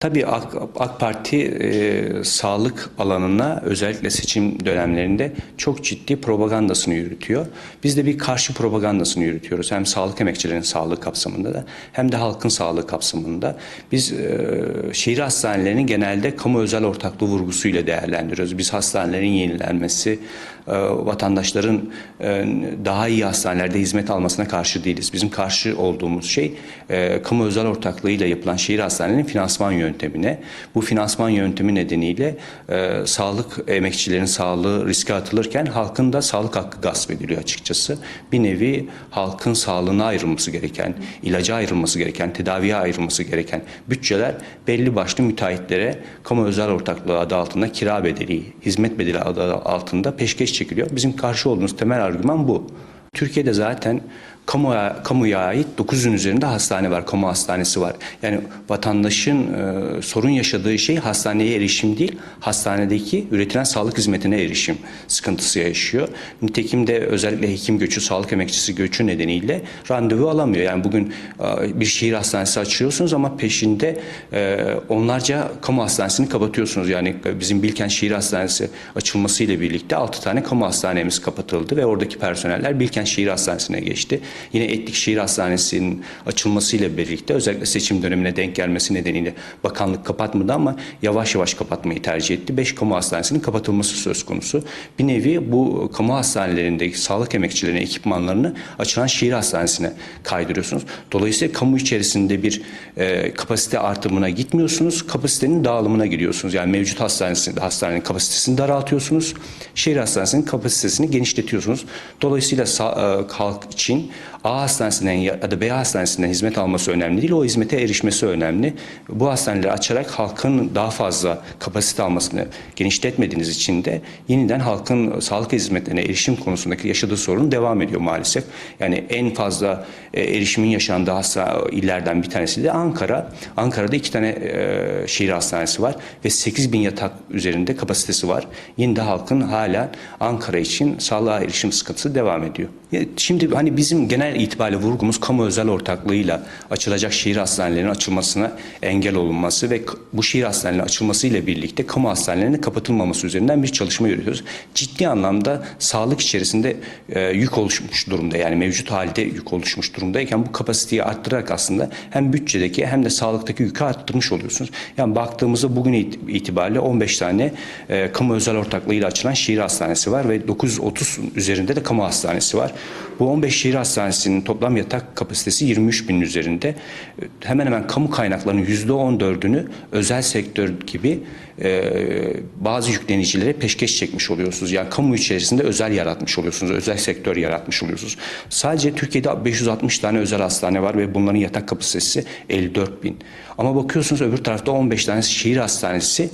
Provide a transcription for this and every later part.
Tabii AK, AK Parti e, sağlık alanına özellikle seçim dönemlerinde çok ciddi propagandasını yürütüyor. Biz de bir karşı propagandasını yürütüyoruz. Hem sağlık emekçilerinin sağlığı kapsamında da hem de halkın sağlığı kapsamında. Biz e, şehir hastanelerini genelde kamu özel ortaklığı vurgusuyla değerlendiriyoruz. Biz hastanelerin yenilenmesi, e, vatandaşların e, daha iyi hastanelerde hizmet almasına karşı değiliz. Bizim karşı olduğumuz şey e, kamu özel ortaklığıyla yapılan şehir hastanelerinin finansman yöntemine. Bu finansman yöntemi nedeniyle e, sağlık emekçilerin sağlığı riske atılırken halkın da sağlık hakkı gasp ediliyor açıkçası. Bir nevi halkın sağlığına ayrılması gereken, ilaca ayrılması gereken, tedaviye ayrılması gereken bütçeler belli başlı müteahhitlere kamu özel ortaklığı adı altında kira bedeli, hizmet bedeli adı altında peşkeş çekiliyor. Bizim karşı olduğumuz temel argüman bu. Türkiye'de zaten kamuya, kamuya ait 900'ün üzerinde hastane var, kamu hastanesi var. Yani vatandaşın e, sorun yaşadığı şey hastaneye erişim değil, hastanedeki üretilen sağlık hizmetine erişim sıkıntısı yaşıyor. Nitekim de özellikle hekim göçü, sağlık emekçisi göçü nedeniyle randevu alamıyor. Yani bugün e, bir şehir hastanesi açıyorsunuz ama peşinde e, onlarca kamu hastanesini kapatıyorsunuz. Yani bizim Bilkent Şehir Hastanesi açılmasıyla birlikte 6 tane kamu hastanemiz kapatıldı ve oradaki personeller Bilkent Şehir Hastanesi'ne geçti. Yine Etlik Şehir Hastanesi'nin açılmasıyla birlikte özellikle seçim dönemine denk gelmesi nedeniyle bakanlık kapatmadı ama yavaş yavaş kapatmayı tercih etti. 5 kamu hastanesinin kapatılması söz konusu. Bir nevi bu kamu hastanelerindeki sağlık emekçilerinin ekipmanlarını açılan şehir hastanesine kaydırıyorsunuz. Dolayısıyla kamu içerisinde bir e, kapasite artımına gitmiyorsunuz. Kapasitenin dağılımına gidiyorsunuz. Yani mevcut hastanesi, hastanenin kapasitesini daraltıyorsunuz. Şehir hastanesinin kapasitesini genişletiyorsunuz. Dolayısıyla sağ, e, halk için A hastanesinden ya da B hastanesinden hizmet alması önemli değil. O hizmete erişmesi önemli. Bu hastaneleri açarak halkın daha fazla kapasite almasını genişletmediğiniz için de yeniden halkın sağlık hizmetlerine erişim konusundaki yaşadığı sorun devam ediyor maalesef. Yani en fazla e, erişimin yaşandığı hasta illerden bir tanesi de Ankara. Ankara'da iki tane e, şehir hastanesi var ve 8 bin yatak üzerinde kapasitesi var. Yine de halkın hala Ankara için sağlığa erişim sıkıntısı devam ediyor. Şimdi hani bizim genel itibariyle vurgumuz kamu özel ortaklığıyla açılacak şehir hastanelerinin açılmasına engel olunması ve bu şehir hastanelerinin açılmasıyla birlikte kamu hastanelerinin kapatılmaması üzerinden bir çalışma yürütüyoruz. Ciddi anlamda sağlık içerisinde e, yük oluşmuş durumda yani mevcut halde yük oluşmuş durumdayken bu kapasiteyi arttırarak aslında hem bütçedeki hem de sağlıktaki yükü arttırmış oluyorsunuz. Yani baktığımızda bugün itibariyle 15 tane e, kamu özel ortaklığıyla açılan şehir hastanesi var ve 930 üzerinde de kamu hastanesi var. Bu 15 şehir hastanesinin toplam yatak kapasitesi 23 bin üzerinde. Hemen hemen kamu kaynaklarının %14'ünü özel sektör gibi e, bazı yüklenicilere peşkeş çekmiş oluyorsunuz. Yani kamu içerisinde özel yaratmış oluyorsunuz. Özel sektör yaratmış oluyorsunuz. Sadece Türkiye'de 560 tane özel hastane var ve bunların yatak kapasitesi 54 bin. Ama bakıyorsunuz öbür tarafta 15 tane şehir hastanesi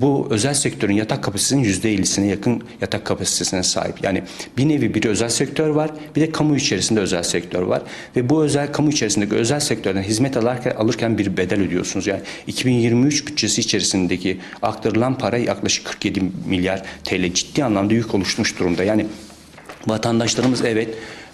bu özel sektörün yatak kapasitesinin %50'sine yakın yatak kapasitesine sahip. Yani bir nevi bir özel sektör var, bir de kamu içerisinde özel sektör var. Ve bu özel kamu içerisindeki özel sektörden hizmet alırken, alırken bir bedel ödüyorsunuz. Yani 2023 bütçesi içerisindeki aktarılan para yaklaşık 47 milyar TL ciddi anlamda yük oluşmuş durumda. Yani vatandaşlarımız evet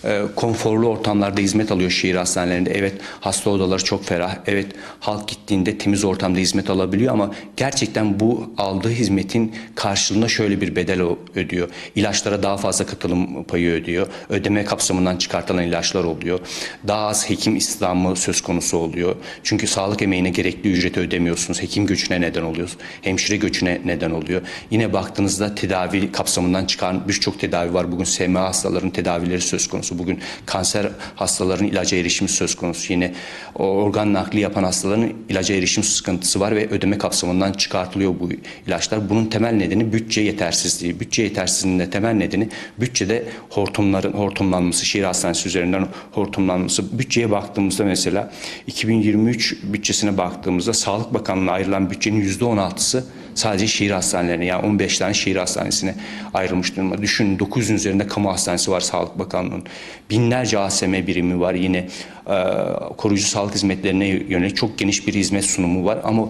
e, konforlu ortamlarda hizmet alıyor şehir hastanelerinde. Evet hasta odaları çok ferah. Evet halk gittiğinde temiz ortamda hizmet alabiliyor ama gerçekten bu aldığı hizmetin karşılığında şöyle bir bedel ödüyor. İlaçlara daha fazla katılım payı ödüyor. Ödeme kapsamından çıkartılan ilaçlar oluyor. Daha az hekim istihdamı söz konusu oluyor. Çünkü sağlık emeğine gerekli ücreti ödemiyorsunuz. Hekim göçüne neden oluyorsunuz. Hemşire göçüne neden oluyor. Yine baktığınızda tedavi kapsamından çıkan birçok tedavi var. Bugün SMA hastaların tedavileri söz konusu. Bugün kanser hastaların ilaca erişimi söz konusu. Yine organ nakli yapan hastaların ilaca erişim sıkıntısı var ve ödeme kapsamından çıkartılıyor bu ilaçlar. Bunun temel nedeni bütçe yetersizliği. Bütçe yetersizliğinin temel nedeni bütçede hortumların hortumlanması, şehir hastanesi üzerinden hortumlanması. Bütçeye baktığımızda mesela 2023 bütçesine baktığımızda Sağlık Bakanlığı'na ayrılan bütçenin %16'sı sadece şehir hastanelerine yani 15 tane şehir hastanesine ayrılmış durumda. Düşünün 900'ün üzerinde kamu hastanesi var Sağlık Bakanlığı'nın. Binlerce ASM birimi var yine e, koruyucu sağlık hizmetlerine yönelik çok geniş bir hizmet sunumu var ama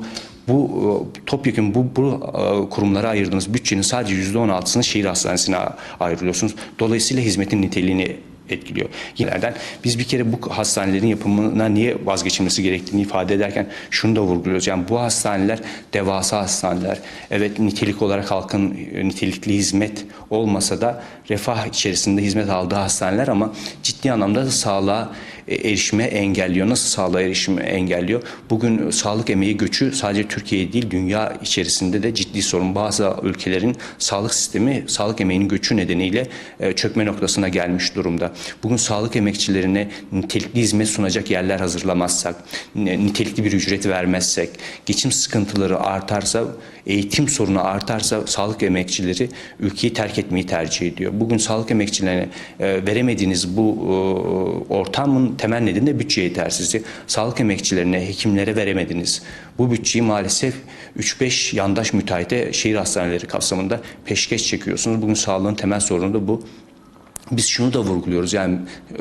bu e, topyekun bu, bu e, kurumlara ayırdığınız bütçenin sadece %16'sını şehir hastanesine ayırıyorsunuz. Dolayısıyla hizmetin niteliğini etkiliyor. Yinelerden biz bir kere bu hastanelerin yapımına niye vazgeçilmesi gerektiğini ifade ederken şunu da vurguluyoruz. Yani bu hastaneler devasa hastaneler. Evet nitelik olarak halkın e, nitelikli hizmet olmasa da refah içerisinde hizmet aldığı hastaneler ama ciddi anlamda da sağlığa erişime engelliyor. Nasıl sağlığa erişimi engelliyor? Bugün sağlık emeği göçü sadece Türkiye değil dünya içerisinde de ciddi sorun. Bazı ülkelerin sağlık sistemi sağlık emeğinin göçü nedeniyle e, çökme noktasına gelmiş durumda. Bugün sağlık emekçilerine nitelikli hizmet sunacak yerler hazırlamazsak, nitelikli bir ücret vermezsek, geçim sıkıntıları artarsa, eğitim sorunu artarsa sağlık emekçileri ülkeyi terk etmeyi tercih ediyor. Bugün sağlık emekçilerine e, veremediğiniz bu e, temel nedeni de bütçe yetersizliği. Sağlık emekçilerine, hekimlere veremediniz. Bu bütçeyi maalesef 3-5 yandaş müteahhite şehir hastaneleri kapsamında peşkeş çekiyorsunuz. Bugün sağlığın temel sorunu da bu. Biz şunu da vurguluyoruz yani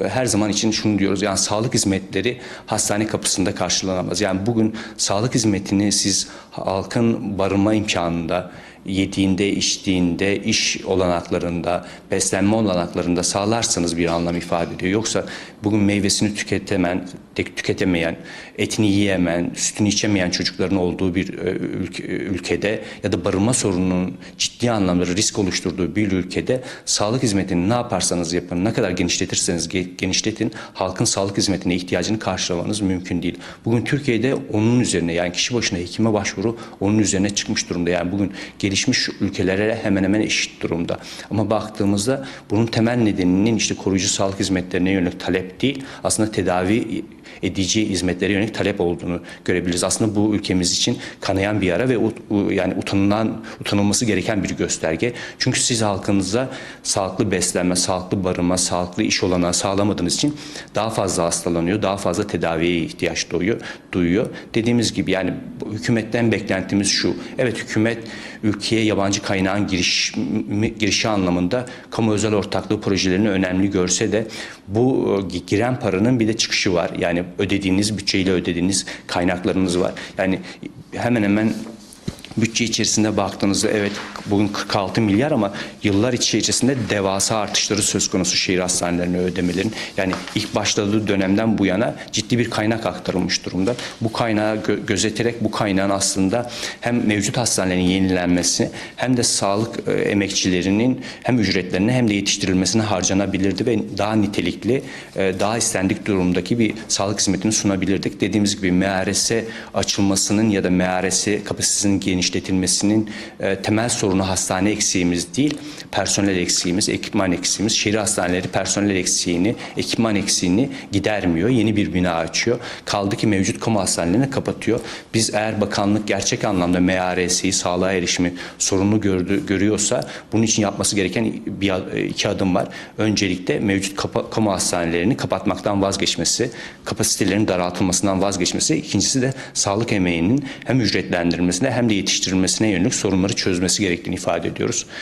her zaman için şunu diyoruz yani sağlık hizmetleri hastane kapısında karşılanamaz. Yani bugün sağlık hizmetini siz halkın barınma imkanında, yediğinde, içtiğinde, iş olanaklarında, beslenme olanaklarında sağlarsanız bir anlam ifade ediyor. Yoksa bugün meyvesini tüketemen, tüketemeyen, etini yiyemeyen, sütünü içemeyen çocukların olduğu bir e, ülke- ülkede ya da barınma sorununun ciddi anlamda risk oluşturduğu bir ülkede sağlık hizmetini ne yaparsanız yapın, ne kadar genişletirseniz ge- genişletin, halkın sağlık hizmetine ihtiyacını karşılamanız mümkün değil. Bugün Türkiye'de onun üzerine yani kişi başına hekime başvuru onun üzerine çıkmış durumda. Yani bugün gelişmiş ülkelere hemen hemen eşit durumda. Ama baktığımızda bunun temel nedeninin işte koruyucu sağlık hizmetlerine yönelik talep değil, aslında tedavi edici hizmetlere yönelik talep olduğunu görebiliriz. Aslında bu ülkemiz için kanayan bir yara ve yani utanılan utanılması gereken bir gösterge. Çünkü siz halkınıza sağlıklı beslenme, sağlıklı barınma, sağlıklı iş olanağı sağlamadığınız için daha fazla hastalanıyor, daha fazla tedaviye ihtiyaç duyuyor. duyuyor. Dediğimiz gibi yani hükümetten beklentimiz şu. Evet hükümet ülkeye yabancı kaynağın giriş, girişi anlamında kamu özel ortaklığı projelerini önemli görse de bu e, giren paranın bir de çıkışı var. Yani ödediğiniz bütçeyle ödediğiniz kaynaklarınız var. Yani hemen hemen bütçe içerisinde baktığınızda evet bugün 46 milyar ama yıllar içerisinde devasa artışları söz konusu şehir hastanelerine ödemelerin. Yani ilk başladığı dönemden bu yana ciddi bir kaynak aktarılmış durumda. Bu kaynağı gö- gözeterek bu kaynağın aslında hem mevcut hastanelerin yenilenmesi hem de sağlık e, emekçilerinin hem ücretlerine hem de yetiştirilmesine harcanabilirdi ve daha nitelikli, e, daha istendik durumdaki bir sağlık hizmetini sunabilirdik. Dediğimiz gibi MRS açılmasının ya da MRS kapasitesinin genişletilmesinin e, temel sorunu hastane eksiğimiz değil, personel eksiğimiz, ekipman eksiğimiz. Şehir hastaneleri personel eksiğini, ekipman eksiğini gidermiyor. Yeni bir bina açıyor. Kaldı ki mevcut kamu hastanelerini kapatıyor. Biz eğer bakanlık gerçek anlamda MRS'yi, sağlığa erişimi sorunlu gördü, görüyorsa bunun için yapması gereken bir iki adım var. Öncelikle mevcut kapa- kamu hastanelerini kapatmaktan vazgeçmesi, kapasitelerin daraltılmasından vazgeçmesi. İkincisi de sağlık emeğinin hem ücretlendirilmesine hem de yetiştirilmesine yönelik sorunları çözmesi gerektiğini ifade ediyoruz.